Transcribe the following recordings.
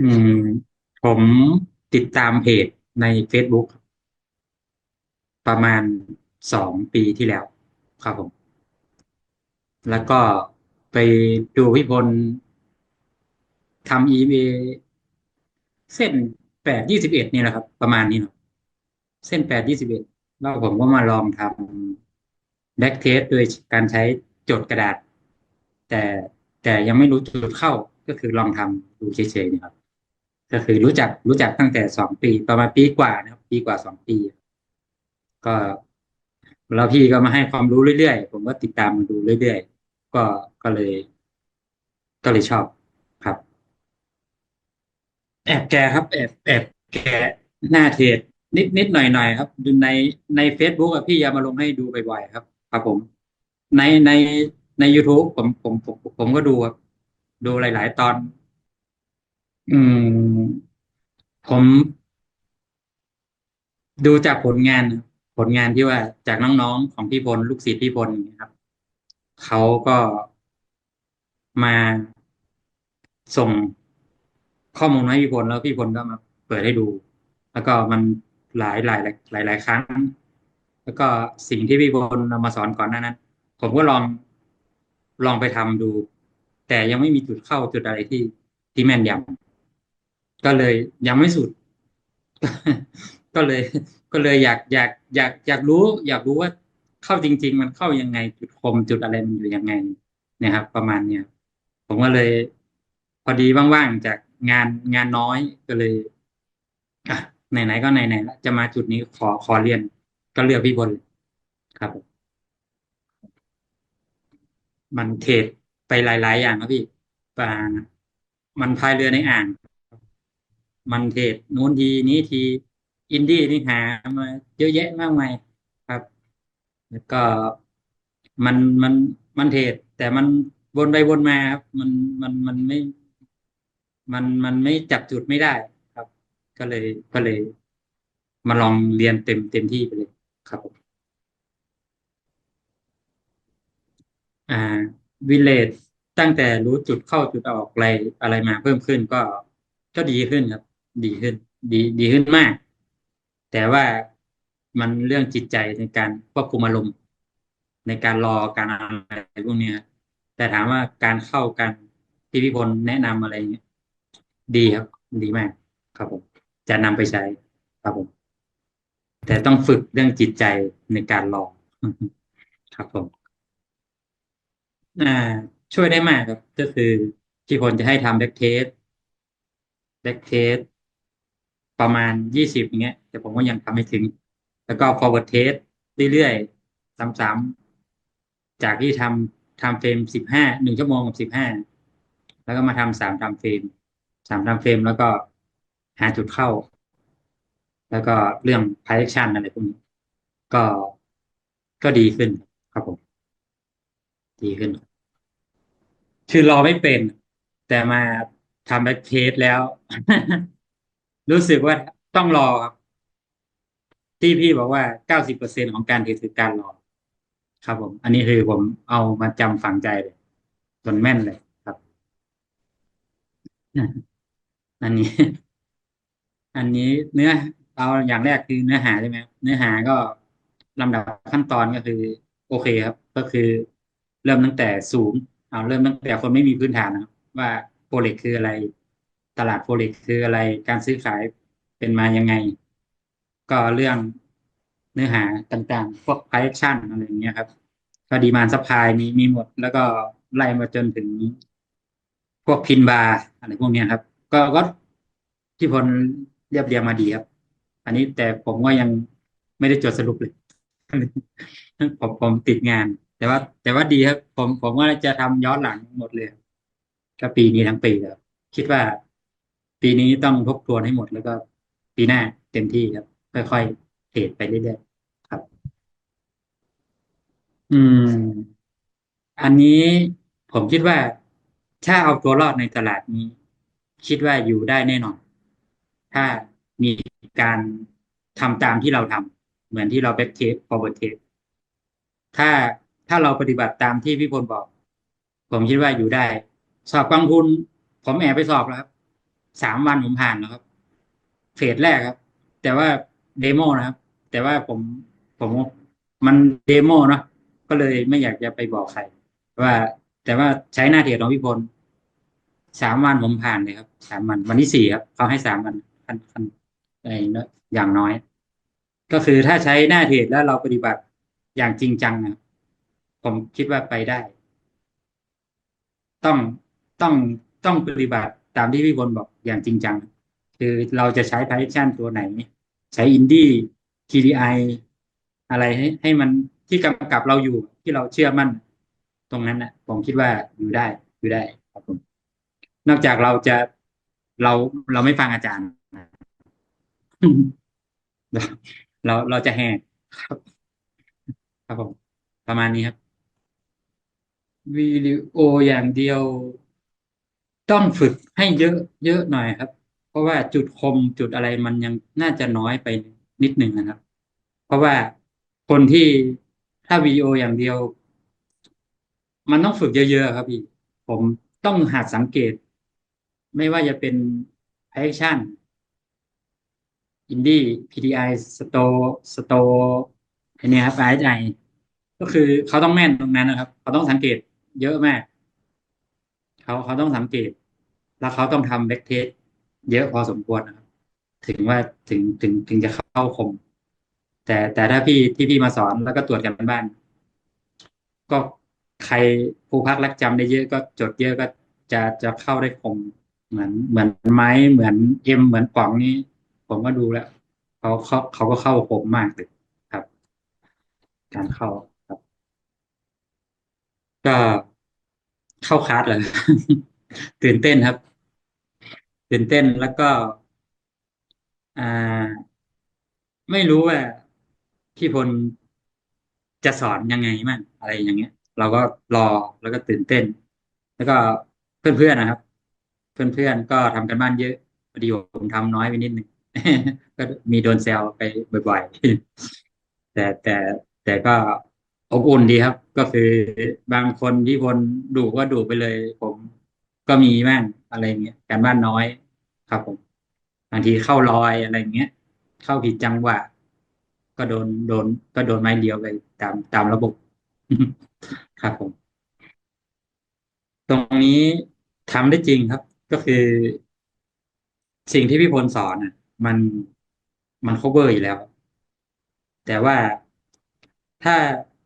อืม ผมติดตามเพจใน Facebook ประมาณสองปีที่แล้ว ครับผม แล้วก็ไปดูพี่พลทำ EVA เส้นแปดยี่สิบเอ็ดนี่แหละครับ ประมาณนี้เนาะเส้นแปดยี่สิบเอ็ดแล้วผมก็มาลองทำแบ็กเทสโดยการใช้จดกระดาษ แต่แต่ยังไม่รู้จุดเข้าก็คือลองทำดูเฉยๆนี่ครับ ก็คือรู้จักรู้จักตั้งแต่สองปีประมาณปีกว่านะครับ ปีกว่าสองปี ก็แล้วพี่ก็มาให้ความรู้เรื่อยๆ ผมก็ติดตามมาดูเรื่อยๆ ก็ก็เลย ก็เลยชอบครับ แอบแกครับ แอบแอบแกหน้าเทรดนิดนิดหน่อยหน่อยครับดูในใน Facebook อะพี่ยามาลงให้ดูบ่อยๆครับ ครับผม ในในใน YouTube ผมผมผมผมก็ดูครับ ดูหลาย ๆ ตอน อืม ผมดูจากผลงาน ผลงานที่ว่าจากน้องๆของพี่พลลูกศิษย์พี่พลอย่างเงี้ยครับเขาก็มาส่งข้อมูลให้พี่พลแล้วพี่พลก็มาเปิดให้ดู แล้วก็มันหลายหลายหลายหลายครั้ง แล้วก็สิ่งที่พี่พลนำมาสอนก่อนหน้านั้น ผมก็ลองลองไปทำดู แต่ยังไม่มีจุดเข้าจุดอะไรที่ที่แม่นยำ ก็เลยยังไม่สุด ก็เลย ก็เลยอยากอยากอยากอยากรู้ อยากรู้ว่าเข้าจริง ๆ มันเข้ายังไง จุดคมจุดอะไรมันอยู่ยังไงเนี่ยครับ ประมาณเนี้ยผมก็เลย พอดีว่างๆจากงานงานน้อยก็เลยอะไหนๆก็ไหนๆแล้วจะมาจุดนี้ขอขอเรียน ก็เลือกพี่พลครับ มันเทรดไปหลาย ๆ อย่างครับพี่ป่ามันพายเรือในอ่าง มันเทรดนู้นทีนี้ทีอินดี้นี่หามาเยอะแยะมากมายครับ แล้วก็มันมันมันเทรดแต่มันวนไปวนมาครับ มันมันมันไม่ มันมันไม่จับจุดไม่ได้ครับ ก็เลยก็เลย มาลองเรียนเต็มเต็มที่ไปเลยครับอ่าวิเลจตั้งแต่รู้จุดเข้าจุดออกอะไรอะไรมาเพิ่มขึ้นก็ก็ดีขึ้นครับ ดีขึ้น ดีดีขึ้นมาก แต่ว่ามันเรื่องจิตใจในการควบคุมอารมณ์ในการรอการอะไรพวกเนี้ยแต่ถามว่าการเข้ากันที่พี่พลแนะนำอะไรเงี้ยดีครับ ดีมาก ครับผม จะนำไปใช้ครับผม แต่ต้องฝึกเรื่องจิตใจในการรอครับผมอ่า ช่วยได้มากครับ ก็คือที่คนจะให้ทำแบ็กเทสแบ็กเทส ประมาณยี่สิบอย่างเงี้ย แต่ผมก็ยังทำไม่ถึง แล้วก็ forward test เรื่อยๆซ้ำๆจากที่ทำทำเฟรมสิบห้าหนึ่งชั่วโมงกับสิบห้าแล้วก็มาทำสามทำเฟรมสามทำเฟรมแล้วก็หาจุดเข้า แล้วก็เรื่อง p r e c t i o n อะไรพวกนี้ก็ก็ดีขึ้นครับผม ดีขึ้น คือรอไม่เป็น แต่มาทำแบ็กเทสแล้ว รู้สึกว่าต้องรอครับ ที่พี่บอกว่าเก้าสิบเปอร์เซ็นต์ของการเทรดคือการรอ ครับผม อันนี้คือผมเอามาจำฝังใจเลยจนแม่นเลยครับ อันนี้ อันนี้เนื้อเอาอย่างแรกคือเนื้อหาใช่ไหมเนื้อหาก็ลำดับขั้นตอนก็คือ โอเคครับ ก็คือเริ่มตั้งแต่ศูนย์เอาเริ่มตั้งแต่คนไม่มีพื้นฐานนะครับว่าโฟเร็กคืออะไร ตลาดโฟเร็กคืออะไร การซื้อขายเป็นมายังไง ก็เรื่องเนื้อหาต่างๆ พวก price อะไรอย่างเงี้ยครับ ก็ดีมานด์ซัพพลายมีมีหมด แล้วก็ไล่มาจนถึง พวกพินบาร์อะไรพวกเนี้ยครับ ก็ก็ที่พลเรียบเรียงมาดีครับ อันนี้แต่ผมก็ยังไม่ได้จดสรุปเลยผมผมติดงาน แต่ว่า แต่ว่าดีครับ ผมผมว่าจะทำย้อนหลังหมดเลยกับก็ปีนี้ทั้งปีครับ คิดว่า ปีนี้ต้องทบทวนให้หมดแล้วก็ปีหน้าเต็มที่ครับ ค่อยๆเทรดไปเรื่อยๆครับ อืม อันนี้ผมคิดว่าถ้าเอาตัวรอดในตลาดนี้ คิดว่าอยู่ได้แน่นอน ถ้ามีการทำตามที่เราทำเหมือนที่เราแบ็กเทสฟอร์เวิร์ดเทสถ้าถ้าเราปฏิบัติตามที่พี่พลบอก ผมคิดว่าอยู่ได้ สอบกองทุน ผมแอบไปสอบแล้วครับ สามวันผมผ่านแล้วครับ เฟสแรกครับ แต่ว่าเดโมนะครับ แต่ว่าผมผมมันเดโมเนาะก็เลยไม่อยากจะไปบอกใครว่า แต่ว่าใช้หน้าเทรดของพี่พลสามวันผมผ่านเลยครับสามวันวันที่สี่ครับเขาให้สามวันขั้นขั้นอะไรอย่างน้อย ก็คือถ้าใช้หน้าเทรดแล้วเราปฏิบัติอย่างจริงจังนะครับผมคิดว่าไปได้ ต้องต้องต้องปฏิบัติ ตามที่พี่พลบอกอย่างจริงจัง คือเราจะใช้ Python ตัวไหน ใช้ Indie TDI อะไรให้ให้มันที่กำกับเราอยู่ที่เราเชื่อมั่น ตรงนั้นนะผมคิดว่าอยู่ได้อยู่ได้ครับผมนอกจากเราจะเราเราไม่ฟังอาจารย์ เราเราเราจะแหกครับครับผมประมาณนี้ครับวิดีโออย่างเดียว ต้องฝึกให้เยอะเยอะหน่อยครับ เพราะว่าจุดคมจุดอะไรมันยังน่าจะน้อยไปนิดหนึ่งนะครับ เพราะว่าคนที่ถ้าวีโออย่างเดียว มันต้องฝึกเยอะๆครับพี่ ผมต้องหัดสังเกต ไม่ว่าจะเป็นแอคชั่นอินดี้ PTI สโตสโตอันนี้ครับ RSI ก็คือเขาต้องแม่นตรงนั้นนะครับ เขาต้องสังเกตเยอะมาก เขาเขาต้องสังเกต แล้วเขาต้องทำแบ็กเทสเยอะพอสมควรนะครับ ถึงว่าถึงถึงถึงจะเข้าคม แต่แต่ถ้าพี่ที่พี่มาสอนแล้วก็ตรวจกันบ้าน ก็ใครผู้พักรักจำได้เยอะก็จดเยอะก็จะจะเข้าได้คมเหมือนเหมือนไม้เหมือนเอ็มเหมือนป๋องนี้ ผมก็ดูแล้วเขาเขาเขาก็เข้าคมมากเลยครับ การเข้าครับ ก็ เข้าคลาสเลยตื่นเต้นครับ ตื่นเต้นแล้วก็อ่าไม่รู้ว่าพี่พลจะสอนยังไงมั่งอะไรอย่างเงี้ย เราก็รอแล้วก็ตื่นเต้น แล้วก็เพื่อนๆนะครับ เพื่อนๆก็ทำกันบ้านเยอะพอดีผมทำน้อยไปนิดนึงก็มีโดนแซวไปบ่อยๆแต่แต่แต่ก็ อบอุ่นดีครับ ก็คือบางคนที่พลดุก็ดุไปเลย ผมก็มีบ้างอะไรเงี้ยการบ้านน้อยครับผมบางทีเข้ารอยอะไรเงี้ย เข้าผิดจังหวะ ก็โดนโดน ก็โดนไม้เดียวไปตามตามระบบครับผม ตรงนี้ทำได้จริงครับ ก็คือ สิ่งที่พี่พลสอนอะ มันมัน cover อยู่แล้ว แต่ว่าถ้า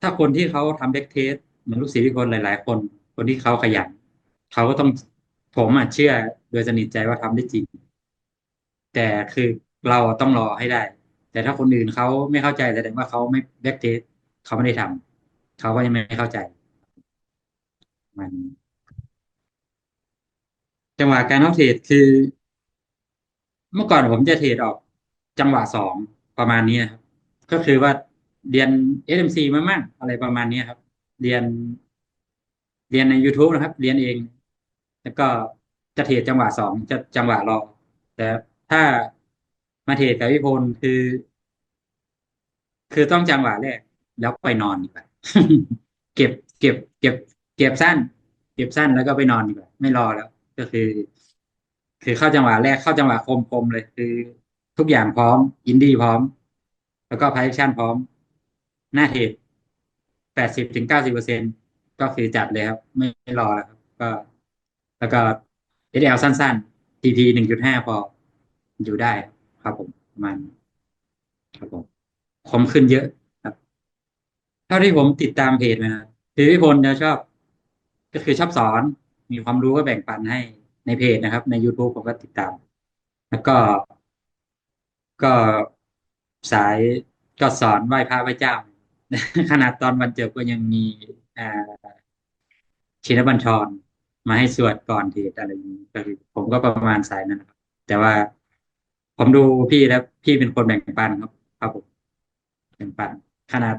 ถ้าคนที่เขาทำแบ็กเทสเหมือนลูกศิษย์พี่พลหลาย ๆ คน คนที่เขาขยันเขาก็ต้องผมอะเชื่อโดยสนิทใจว่าทำได้จริง แต่คือเราต้องรอให้ได้ แต่ถ้าคนอื่นเขาไม่เข้าใจแสดงว่าเขาไม่แบ็กเทสเขาไม่ได้ทำเขาก็ยังไม่เข้าใจ มัน จังหวะการเข้าเทรดคือ เมื่อก่อนผมจะเทรดออก จังหวะสองประมาณนี้ครับก็คือว่า เรียน SMC มามั่งอะไรประมาณนี้ครับ เรียน เรียนใน YouTube นะครับ เรียนเอง แล้วก็จะเทรดจังหวะสองจะจังหวะรอ แต่ถ้ามาเทรดกับพี่พลคือ คือต้องจังหวะแรก แล้วไปนอนดีกว่าเก็บ เก็บ เก็บ เก็บสั้น เก็บสั้นแล้วก็ไปนอนดีกว่าไม่รอแล้ว ก็คือ คือเข้าจังหวะแรกเข้าจังหวะคมคมเลย คือ ทุกอย่างพร้อม อินดี้พร้อม แล้วก็พาร์ชั่นพร้อม หน้าเทรดแปดสิบถึงเก้าสิบเปอร์เซ็นก็คือจัดเลยครับ ไม่รอแล้วครับ ก็ แล้วก็ SL สั้นๆ TP หนึ่งจุดห้าพออยู่ได้ครับผมประมาณนี้ครับผมคมขึ้นเยอะครับ เท่าที่ผมติดตามเพจนะครับคือพี่พลจะชอบ ก็คือชอบสอน มีความรู้ก็แบ่งปันให้ในเพจนะครับ ใน YouTube ผมก็ติดตาม แล้วก็ก็สายก็สอนไหว้พระไหว้เจ้า ขนาดตอนวันเจบก็ยังมีชินบัญชรมาให้สวดก่อนเทศอะไรอย่างนี้ก็คือผมก็ประมาณสายนั้นนะครับ แต่ว่าผมดูพี่แล้วพี่เป็นคนแบ่งปันครับ ครับผมแบ่งปัน ขนาด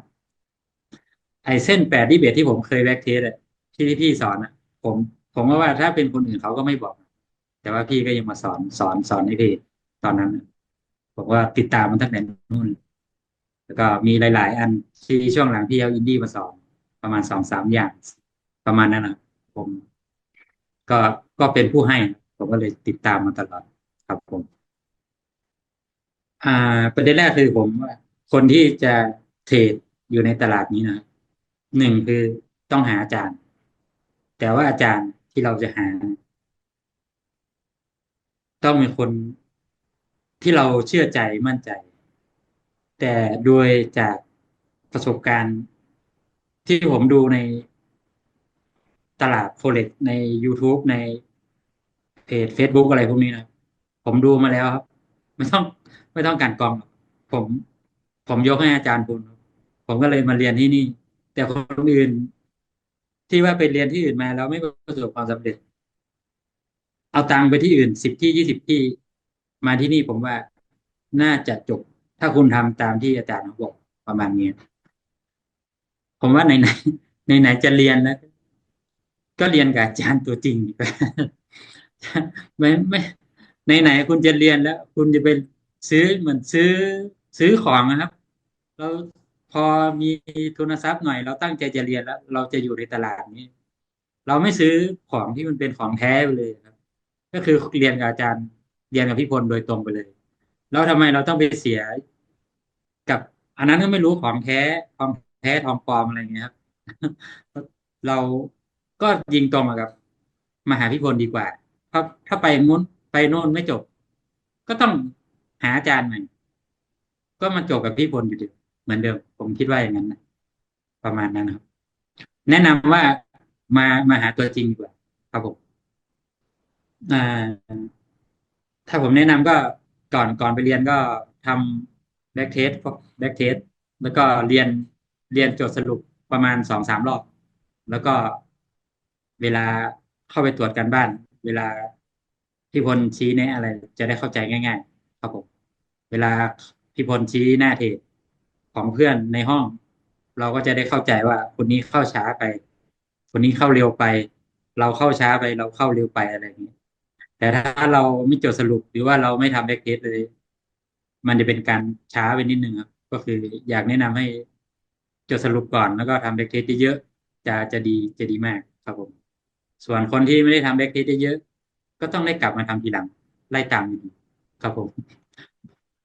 ไอเส้นแปดที่เบียดที่ผมเคยแบ็กเทสอะที่ที่พี่สอนอะผม ผมก็ว่าถ้าเป็นคนอื่นเขาก็ไม่บอก แต่ว่าพี่ก็ยังมาสอนสอนสอนในเพจตอนนั้นผมว่าติดตามมันตั้งแต่นู่น แล้วก็มีหลาย ๆ อันที่ช่วงหลังพี่เอาอินดี้มาสอนประมาณสองสามอย่าง ประมาณนั้นนะผม ก็ก็เป็นผู้ให้ ผมก็เลยติดตามมาตลอดครับผม อ่า ประเด็นแรกคือผมว่าคนที่จะเทรดอยู่ในตลาดนี้นะหนึ่งคือต้องหาอาจารย์ แต่ว่าอาจารย์ที่เราจะหา ต้องเป็นคนที่เราเชื่อใจมั่นใจ แต่โดยจากประสบการณ์ที่ผมดูในตลาดโฟเร็กใน YouTube ในเพจ Facebook อะไรพวกนี้นะผมดูมาแล้วครับ ไม่ต้องไม่ต้องกลั่นกองผม ผมยกให้อาจารย์คุณผมก็เลยมาเรียนที่นี่ แต่คนอื่น ที่ว่าไปเรียนที่อื่นมาแล้วไม่ประสบความสำเร็จ เอาตังค์ไปที่อื่นสิบที่ยี่สิบที่ มาที่นี่ผมว่าน่าจะจบ ถ้าคุณทำตามที่อาจารย์เขาบอกประมาณนี้ผมว่าไหนไหนไหนไหนจะเรียนแล้วก็เรียนกับอาจารย์ตัวจริงดีกว่าไม่ไม่ไหนคุณจะเรียนแล้ว คุณจะไปซื้อเหมือนซื้อซื้อของนะครับเราพอมีทุนทรัพย์หน่อย เราตั้งใจจะเรียนแล้ว เราจะอยู่ในตลาดนี้ เราไม่ซื้อของที่มันเป็นของแท้ไปเลยครับ ก็คือเรียนกับอาจารย์เรียนกับพี่พลโดยตรงไปเลย แล้วทำไมเราต้องไปเสีย กับ อันนั้นก็ไม่รู้ของแท้ของแท้ทองปลอมอะไรเงี้ยครับ เราก็ยิงตรงมากับ มหาพิพลดีกว่าเพราะถ้าไปมุ้นไปโน่นไม่จบ ก็ต้องหาอาจารย์ใหม่ก็มาจบกับพี่พลอยู่ดีเหมือนเดิม ผมคิดว่าอย่างนั้นนะประมาณนั้นครับ แนะนำว่ามามาหาตัวจริงดีกว่าครับผมถ้าผมแนะนำก็ก่อนก่อนไปเรียนก็ทำ แบ็กเทสแบ็กเทสแล้วก็เรียนเรียนโจทย์สรุปประมาณสองสามรอบ แล้วก็เวลาเข้าไปตรวจการบ้าน เวลาพี่พลชี้แนะอะไร จะได้เข้าใจง่าย ๆ ครับผมเวลาพี่พลชี้หน้าเทปของเพื่อนในห้อง เราก็จะได้เข้าใจว่าคนนี้เข้าช้าไป คนนี้เข้าเร็วไป เราเข้าช้าไปเราเข้าเร็วไปอะไรอย่างนี้แต่ถ้าเราไม่จดสรุปหรือว่าเราไม่ทำแบ็กเทสเลย มันจะเป็นการช้าไปนิดนึงครับ ก็คืออยากแนะนำให้จดสรุปก่อนแล้วก็ทำแบ็กเทสเยอะจะจะดีจะดีมากครับผม ส่วนคนที่ไม่ได้ทำแบ็กเทสเยอะก็ต้องได้กลับมาทำทีหลัง ไล่ตามอยู่ดีครับผม